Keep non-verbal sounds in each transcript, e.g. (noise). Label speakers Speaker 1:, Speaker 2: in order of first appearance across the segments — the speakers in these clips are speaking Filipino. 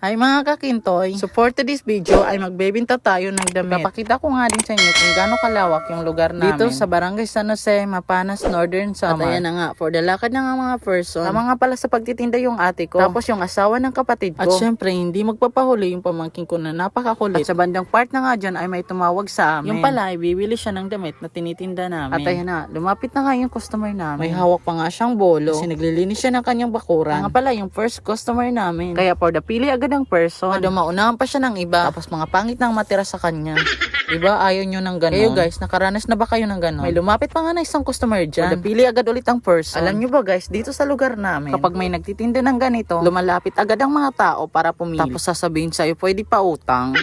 Speaker 1: Ay mga kakintoy, support to this video ay magbebenta tayo ng damit. Papakita ko nga din sa inyo kung gaano kalawak yung lugar namin. Dito sa Barangay San Jose, Mapanas, Northern Samar. At ayan na nga, for the lakad na nga mga person. Tama nga pala sa pagtitinda yung ate ko. Tapos yung asawa ng kapatid ko. At syempre, hindi magpapahuli yung pamangkin ko na napakakulit. At sa bandang part na nga dyan ay may tumawag sa amin. Yung pala ay bibili siya ng damit na tinitinda namin. At ayan na, lumapit na nga yung customer namin. May hawak pa nga siyang bolo. Kasi naglilinis siya ng kanyang bakuran. Nga pala yung first customer namin. Kaya for the pili agad ng person. Kada maunahan pa siya ng iba. Tapos mga pangit nang matira sa kanya. Diba? Ayaw nyo ng ganon. Kayo guys, nakaranas na ba kayo ng ganon? May lumapit pa nga na isang customer dyan. Pili agad ulit ang person. Alam nyo ba guys, dito sa lugar namin, kapag may nagtitinda ng ganito, lumalapit agad ang mga tao para pumili. Tapos sasabihin sa'yo, pwede pa utang.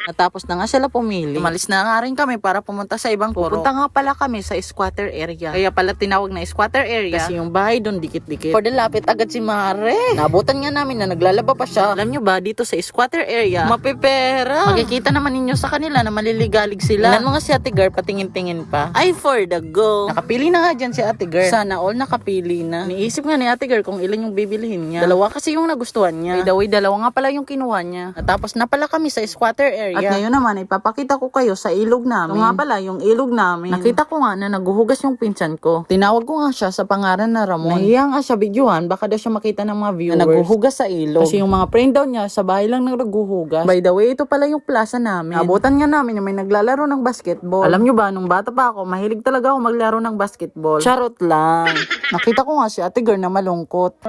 Speaker 1: Natapos na nga sila pumili. Umalis na nga rin kami para pumunta sa ibang puro. Pupunta nga pala kami sa squatter area. Kaya pala tinawag na squatter area. Kasi yung bahay doon dikit-dikit. For the lapit agad si Mare. Nabutan nga namin na naglalaba pa siya. Alam nyo ba, dito sa squatter area, mapipera. Makikita naman ninyo sa kanila na maliligalig sila. Ilan mga si Ate Girl patingin-tingin pa. Ay, for the go. Nakapili na nga dyan si Ate Girl. Sana all nakapili na. Niisip nga ni Ate Girl kung ilan yung bibilihin niya. Dalawa kasi yung nagustuhan niya. By the way, dalawa nga pala yung kinuha niya. Natapos na pala kami sa squatter area. At ngayon naman, ipapakita ko kayo sa ilog namin. Ito nga pala, yung ilog namin. Nakita ko nga na naguhugas yung pinsan ko. Tinawag ko nga siya sa pangaran na Ramon. Nahiya nga siya videohan, baka daw siya makita ng mga viewers. Na naguhugas sa ilog. Kasi yung mga friend daw niya, sa bahay lang naghuhugas. By the way, ito pala yung plaza namin. Abutan nga namin na may naglalaro ng basketball. Alam nyo ba, nung bata pa ako, mahilig talaga ako maglaro ng basketball. Charot lang. (laughs) Nakita ko nga si ate girl na malungkot.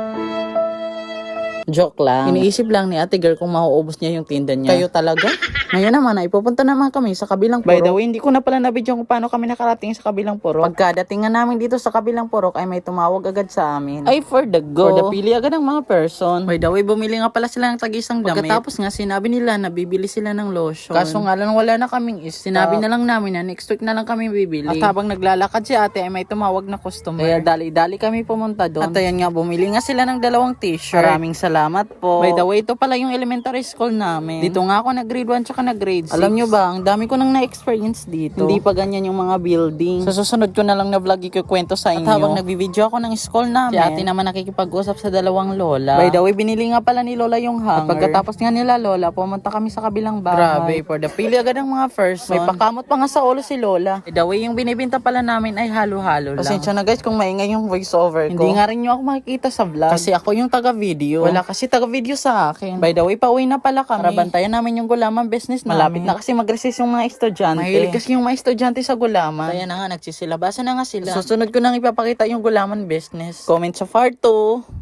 Speaker 1: Joke lang. Iniisip lang ni ate girl kung mauubos niya yung tinda niya. Kayo talaga? Ngayon naman ay pupunta naman kami sa kabilang purok. By the way, hindi ko na pala nabidyo kung paano kami nakarating sa kabilang purok. Pagkadating nga namin dito sa kabilang purok ay may tumawag agad sa amin. Ay for the go. For the pili agad ng mga person. By the way, bumili nga pala sila ng tagisang damit. Pagkatapos nga sinabi nila na bibili sila ng lotion. Kaso nga lang wala na kaming is. Sinabi na lang namin na next week na lang kami bibili. At habang naglalakad si ate ay may tumawag na customer. Kaya dali-dali kami pumunta doon. At ayan nga, bumili nga sila ng dalawang t-shirt. Maraming salamat po. By the way, ito pala yung elementary school namin. Dito nga ako nag grade 1 tsaka nag grade 6. Alam nyo ba, ang dami ko nang na-experience dito. Hindi pa ganyan yung mga building. Sa susunod ko na lang na vlog ikukwento sa inyo. At habang nagbibideo ako ng school namin, si ate naman nakikipag-usap sa dalawang lola. By the way, binili nga pala ni lola yung hanger. At pagkatapos nga nila lola, pumunta kami sa kabilang bahay. Grabe, for the pili agad ng mga first May pakamot pa nga sa ulo si lola. By the way, yung binibinta pala namin ay halo-halo lang. Pasensya na guys kung maingay yung voiceover ko. Hindi nga rin nyo ako makikita sa vlog. Kasi ako yung taga-video. Wala kasi taga-video sa akin. By the way, pauwi na pala kami. Para bantayan namin yung gulaman business namin. Malapit na kasi mag-recess yung mga estudyante. Mahilig kasi yung mga estudyante sa gulaman. Kaya na nga, nagsisilabasan na nga sila. Susunod ko nang ipapakita yung gulaman business. Comment sa part 2.